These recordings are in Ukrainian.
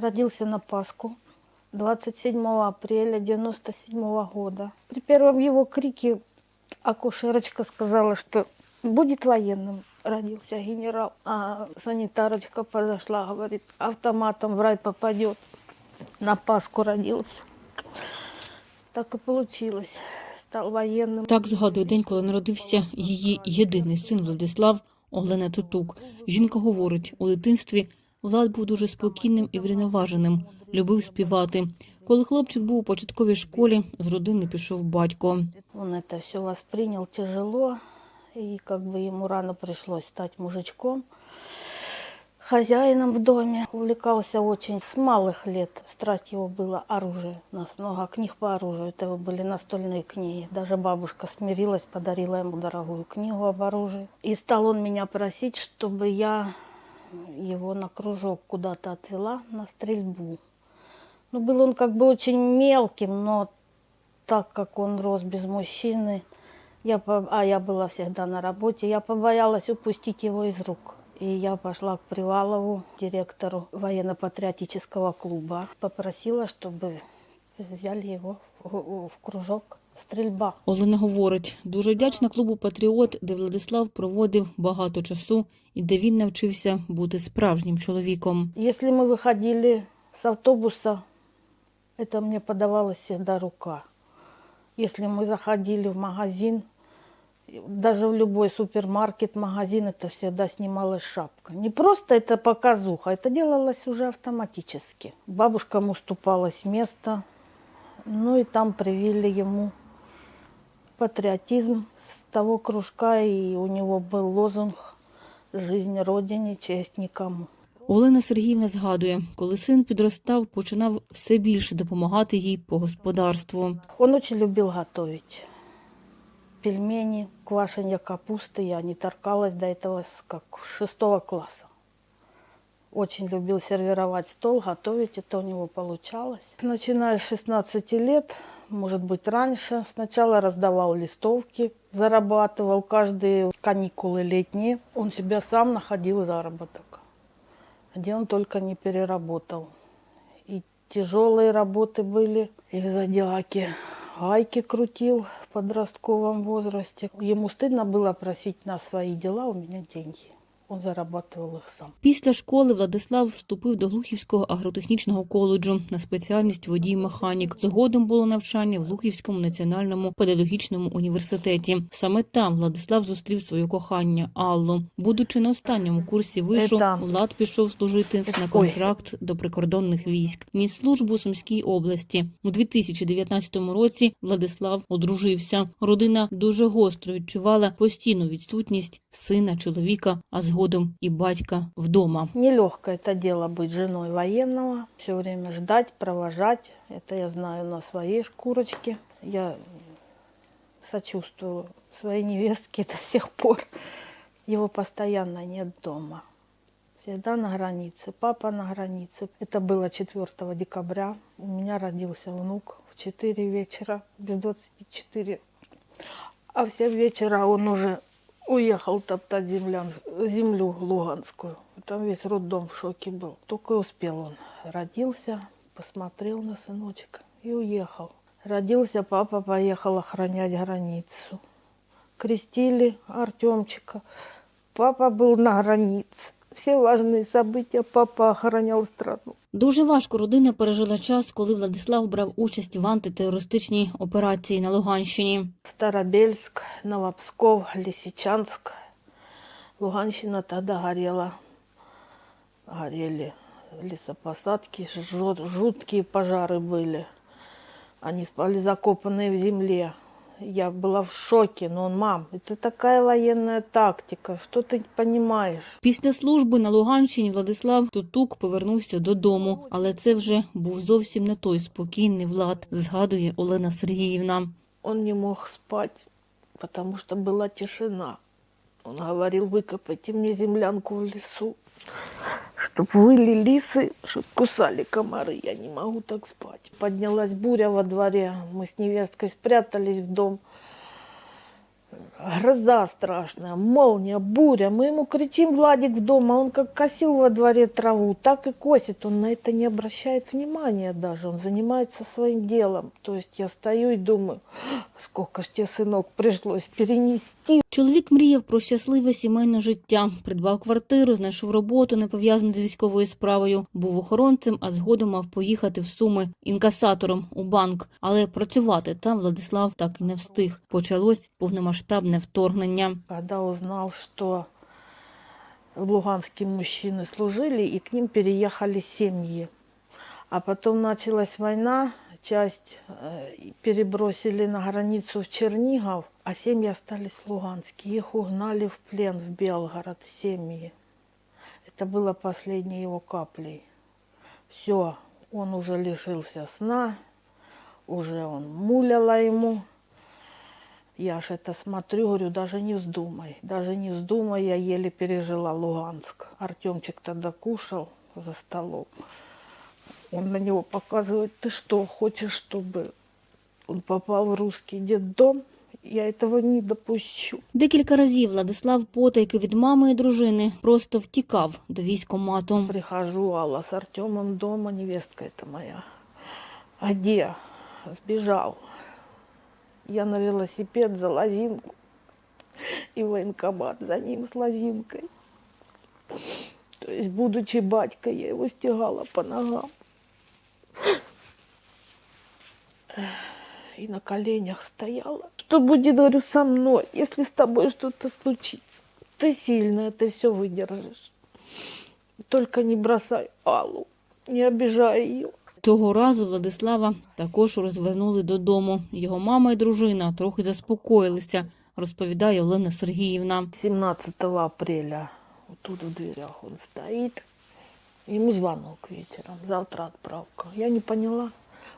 Родился на Пасху 27 апреля 97 года. При первом его крике акушерочка сказала, что будет военным. Родился генерал, а санитарочка подошла, говорит, автоматом в рай попадет. На Пасху родился. Так и получилось. Стал военным. Так згадує день, коли народився її єдиний син Владислав Олена Тутук. Жінка говорить, у дитинстві Влад був дуже спокійним і врівноваженим, любив співати. Коли хлопчик був у початковій школі, з родини пішов батько. Он это все воспринял тяжело, и как бы ему рано пришлось стать мужичком, хозяином в доме. Увлекался очень с малых лет. Страсть его была оружие. У нас много книг по оружию. Это были настольные книги. Даже бабушка смирилась, подарила ему дорогую книгу об оружии. И стал он меня просить, чтобы я его на кружок куда-то отвела на стрельбу. Ну, был он как бы очень мелким, но так как он рос без мужчины, я, по- а я была всегда на работе, я побоялась упустить его из рук. И я пошла к Привалову, директору военно-патриотического клуба, попросила, чтобы взяли его в, в кружок стрельба. Олена говорить, дуже вдячна клубу Патріот, де Владислав проводив багато часу і де він навчився бути справжнім чоловіком. Если мы выходили с автобуса, это мне подавалась всегда рука. Если мы заходили в магазин, даже в любой супермаркет, магазин, это всегда снималась шапка. Не просто это показуха, это делалось уже автоматически. Бабушкам уступалось место, ну и там привили ему патриотизм с того кружка, и у него был лозунг «Жизнь Родине, честь никому». Олена Сергіївна згадує, коли син підростав, починав все більше допомагати їй по господарству. Он очень любил готовить. Пельмени, квашенья капусты. Я не торкалась до этого с как с шестого класса. Очень любил сервировать стол, готовить. Это у него получалось. Начиная с 16 лет, может быть раньше, сначала раздавал листовки, зарабатывал каждые каникулы летние. Он себя сам находил заработок, где он только не переработал. И тяжелые работы были, и в зодиаке гайки крутил в подростковом возрасте. Ему стыдно было просить на свои дела у меня деньги. Он зарабатывал их сам. Після школи Владислав вступив до Глухівського агротехнічного коледжу на спеціальність водій-механік. Згодом було навчання в Глухівському національному педагогічному університеті. Саме там Владислав зустрів своє кохання Аллу. Будучи на останньому курсі вишу, Це- Влад пішов служити на Ой. контракт до прикордонних військ. Ніс службу у Сумській області. У 2019 році Владислав одружився. Родина дуже гостро відчувала постійну відсутність сина, чоловіка, а згодом і батька вдома. Нелегкое это дело быть женой военного, все время ждать, провожать. Это я знаю на своей шкурочке. Я сочувствую своей невестке до сих пор. Его постоянно нет дома. Всегда на границе. Папа на границе. Это было 4 декабря. У меня родился внук в 4 вечера, без 24. А в 7 вечера он уже уехал топтать землян, землю Луганскую. Там весь роддом в шоке был. Только успел он. Родился, посмотрел на сыночка и уехал. Родился папа, поехал охранять границу. Крестили Артемчика. Папа был на границе. Все важные события папа охранял страну. Дуже важко родина пережила час, коли Владислав брав участь в антитерористичній операції на Луганщині. Старобельск, Новопсков, Лисичанск. Луганщина тогда горела. Горели лесопосадки, жут- жуткие пожары были. Они спали закопанные в земле. Я была в шоке, но он, мам, это такая военная тактика, что ты понимаешь? Після служби на Луганщині Владислав Тутук повернувся додому, але це вже був зовсім не той спокійний влад, згадує Олена Сергіївна. Он не мог спать, потому что была тишина. Он говорил, выкопайте мне землянку в лесу, чтоб выли лисы, чтоб кусали комары. Я не могу так спать. Поднялась буря во дворе. Мы с невесткой спрятались в дом. Гроза страшная, молния, буря. Мы ему кричим, Владик в дом, а он как косил во дворе траву, так и косит. Он на это не обращает внимания даже, он занимается своим делом. То есть я стою и думаю, сколько ж тебе, сынок, пришлось перенести. Чоловік мріяв про щасливе сімейне життя, придбав квартиру, знайшов роботу, не пов'язану з військовою справою, був охоронцем, а згодом мав поїхати в Суми інкасатором у банк. Але працювати там Владислав так і не встиг. Почалось повномасштабне вторгнення. Когда узнал, что в Луганске мужчины служили, и к ним переехали семьи. А потом началась война, часть э, перебросили на границу в Чернигов, а семьи остались в Луганске. Их угнали в плен в Белгород, семьи. Это было последней его каплей. Все, он уже лишился сна, уже он муляла ему. Я ж это смотрю, говорю, даже не вздумай, даже не вздумай, я еле пережила Луганск. Артемчик тогда кушал за столом. Он на него показывает, ты что, хочешь, чтобы он попал в русский детдом? Я этого не допущу. Декілька разів Владислав потайки від мами і дружини просто втікав до військомату. Прихожу, Алла с Артемом дома, невестка это моя. А где? Сбежал. Я на велосипед за лозинку. И военкомат за ним с лозинкой. То есть, будучи батькой, я его стягала по ногам. И на коленях стояла. Что будет, говорю, со мной, если с тобой что-то случится? Ты сильная, ты все выдержишь. Только не бросай Аллу, не обижай ее. Того разу Владислава також розвернули додому. Його мама і дружина трохи заспокоїлися, розповідає Олена Сергіївна. 17 апреля тут в дверях он стоит. Ему звонок вечером. Завтра отправка. Я не поняла.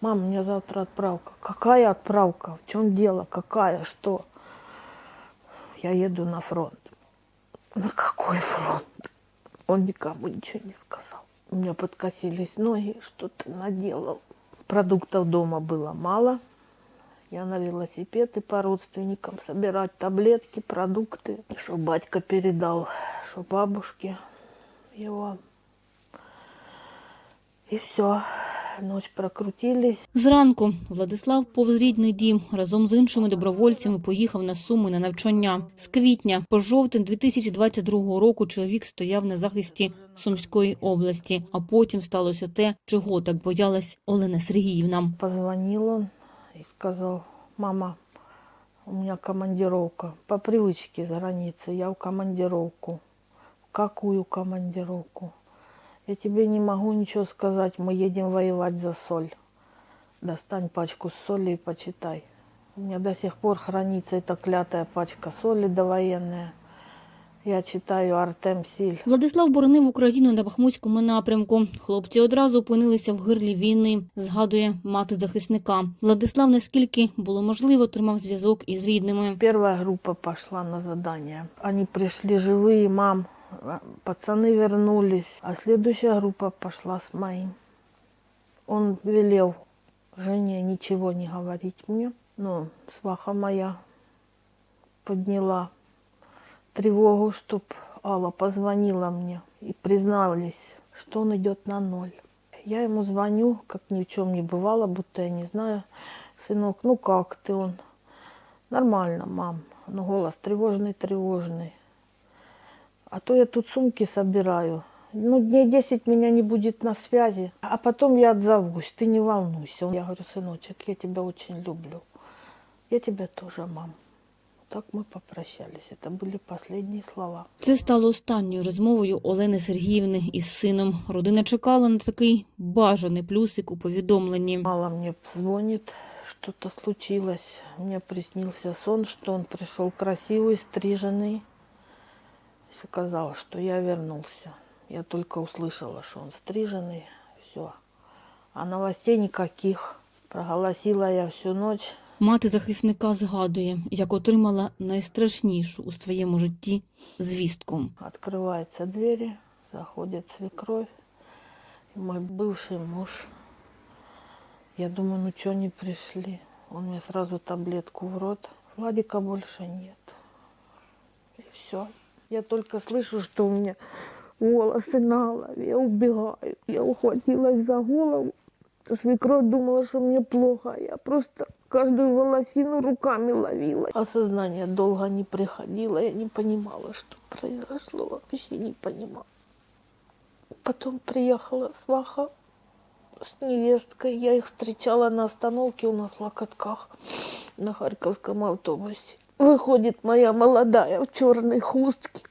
Мам, у меня завтра отправка. Какая отправка? В чем дело? Какая? Что? Я еду на фронт. На какой фронт? Он никому ничего не сказал. У меня подкосились ноги, что ты наделал. Продуктов дома было мало. Я на велосипед и по родственникам собирать таблетки, продукты, что батька передал, что бабушке его. И все. Ночь прокрутились. Зранку Владислав повз рідний дім разом з іншими добровольцями поїхав на Суми на навчання. З квітня по жовтень 2022 року чоловік стояв на захисті Сумської області, а потім сталося те, чого так боялась Олена Сергіївна. Позвонил он и сказал, мама, у меня командировка. По привычке с границы я в командировку. В какую командировку? Я тебе не могу ничего сказать, мы едем воевать за соль. Достань пачку соли и почитай. У меня до сих пор хранится эта клятая пачка соли довоенная. Я читаю Артем Силь. Владислав боронив Україну на Бахмутському напрямку. Хлопці одразу опинилися в гирлі війни, згадує мати захисника. Владислав, наскільки було можливо, тримав зв'язок із рідними. Первая группа пошла на задание. Они пришли живые, мам, а, Пацаны вернулись. А следующая группа пошла с моим. Он велел жене ничего не говорить мне. Но сваха моя подняла тревогу, чтоб Алла позвонила мне и признались, что он идет на ноль. Я ему звоню, как ни в чем не бывало, будто я не знаю. Сынок, ну как ты? Он Нормально, мам. Но голос тревожный, тревожный. А то я тут сумки собираю. Ну, дней 10 меня не будет на связи. А потом я отзовусь, ты не волнуйся. Я говорю, сыночек, я тебя очень люблю. Я тебя тоже, мам. Так мы попрощались. Это были последние слова. Це стало останньою розмовою Олени Сергіївни із сином. Родина чекала на такий бажаний плюсик у повідомленні. Мало мне звонит, что-то случилось. Мне приснился сон, что он пришел красивый, стриженный. И сказал, что я вернулся. Я только услышала, что он стриженный. Все. А новостей никаких. Проголосила я всю ночь. Мати захисника згадує, як отримала найстрашнішу у своєму житті звістку. Открываются двери, заходит свекровь. И мой бывший муж. Я думаю, ну что не пришли? Он мне сразу таблетку в рот, Владика больше нет. И все. Я только слышу, что у меня волосы на голове, я убегаю. Я ухватилась за голову. Свекровь думала, что мне плохо. Я просто каждую волосину руками ловила. Осознание долго не приходило. Я не понимала, что произошло. Вообще не понимала. Потом приехала сваха с невесткой. Я их встречала на остановке у нас в Локотках на Харьковском автобусе. Выходит моя молодая в черной хустке.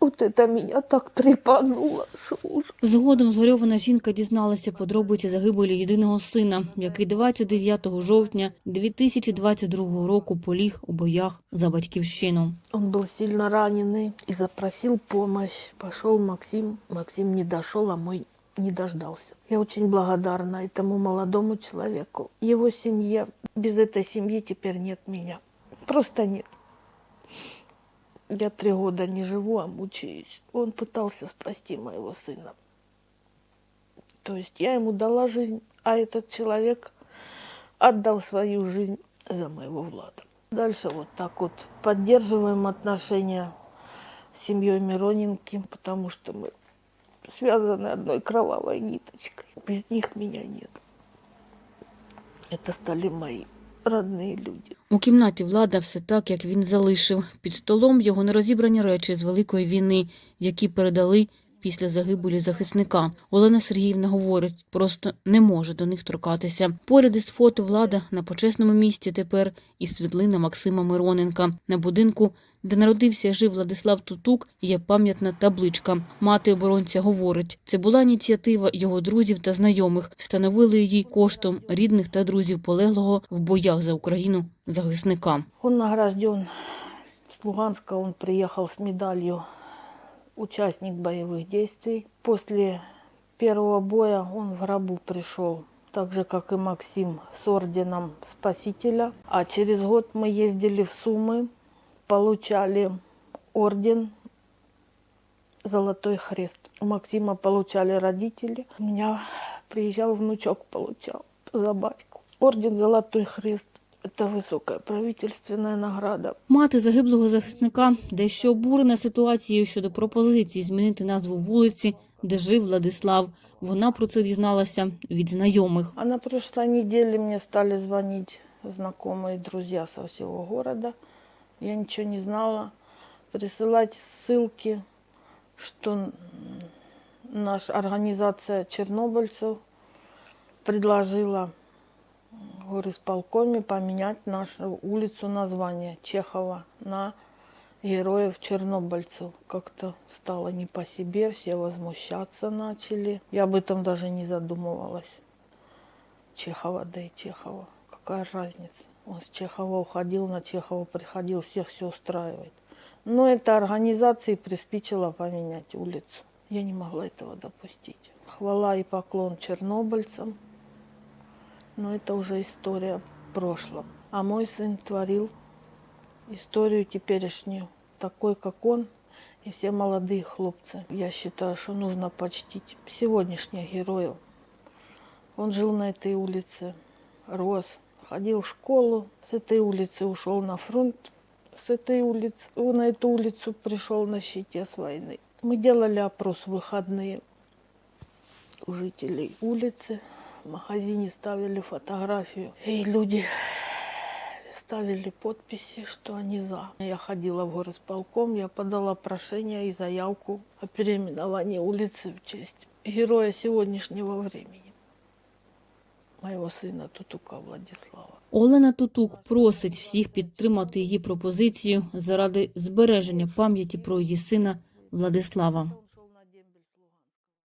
Вот это меня так трепануло, что ужас. Згодом згорьована жінка дізналася подробиці загибелі єдиного сина, який 29 жовтня 2022 року поліг у боях за батьківщину. Он был сильно раненый и запросил помощь. Пошел Максим. Максим не дошел, а мой не дождался. Я очень благодарна этому молодому человеку. Его семье. Без этой семьи теперь нет меня. Просто нет. Я три года не живу, а мучаюсь. Он пытался спасти моего сына. То есть я ему дала жизнь, а этот человек отдал свою жизнь за моего Влада. Дальше вот так вот поддерживаем отношения с семьей Мироненки, потому что мы связаны одной кровавой ниточкой. Без них меня нет. Это стали мои родные люди. У кімнаті влада все так, як він залишив. Під столом його нерозібрані речі з Великої війни, які передали після загибелі захисника. Олена Сергіївна говорить, просто не може до них торкатися. Поряд із фото влада на почесному місці тепер і світлина Максима Мироненка. На будинку, де народився і жив Владислав Тутук, є пам'ятна табличка. Мати оборонця говорить, це була ініціатива його друзів та знайомих. Встановили її коштом рідних та друзів полеглого в боях за Україну захисника. Он награжден с Луганска, он приехал с медалью участник боевых действий. После первого боя он в гробу пришел, так же, как и Максим, с орденом Спасителя. А через год мы ездили в Сумы, получали орден Золотой Хрест. У Максима получали родители. У меня приезжал внучок, получал за батьку. Орден Золотой Хрест – это высокая правительственная награда. Мати загиблого захисника дещо обурена ситуацією щодо пропозиції змінити назву вулиці, де жив Владислав. Вона про це дізналася від знайомих. А на прошлой неделе мне стали звонить знакомые друзья со всего города. Я ничего не знала. Присылать ссылки, что м, наша организация чернобыльцев предложила в Горисполкоме поменять нашу улицу название Чехова на героев чернобыльцев. Как-то стало не по себе, все возмущаться начали. Я об этом даже не задумывалась. Чехова, да и Чехова. Какая разница? Он с Чехова уходил, на Чехова приходил, всех все устраивает. Но эта организация приспичила поменять улицу. Я не могла этого допустить. Хвала и поклон чернобыльцам. Но это уже история в прошлом. А мой сын творил историю теперешнюю, такой, как он, и все молодые хлопцы. Я считаю, что нужно почтить сегодняшних героев. Он жил на этой улице, рос, ходил в школу, с этой улицы ушел на фронт, с этой улицы, на эту улицу пришел на щите с войны. Мы делали опрос в выходные у жителей улицы. В магазине ставили фотографию. И люди ставили подписи, что они за. Я ходила в горосполком, я подала прошение и заявку о переименовании улицы в честь героя сегодняшнего времени. Моего сына Тутука Владислава. Олена Тутук просить всіх підтримати її пропозицію заради збереження пам'яті про її сина Владислава.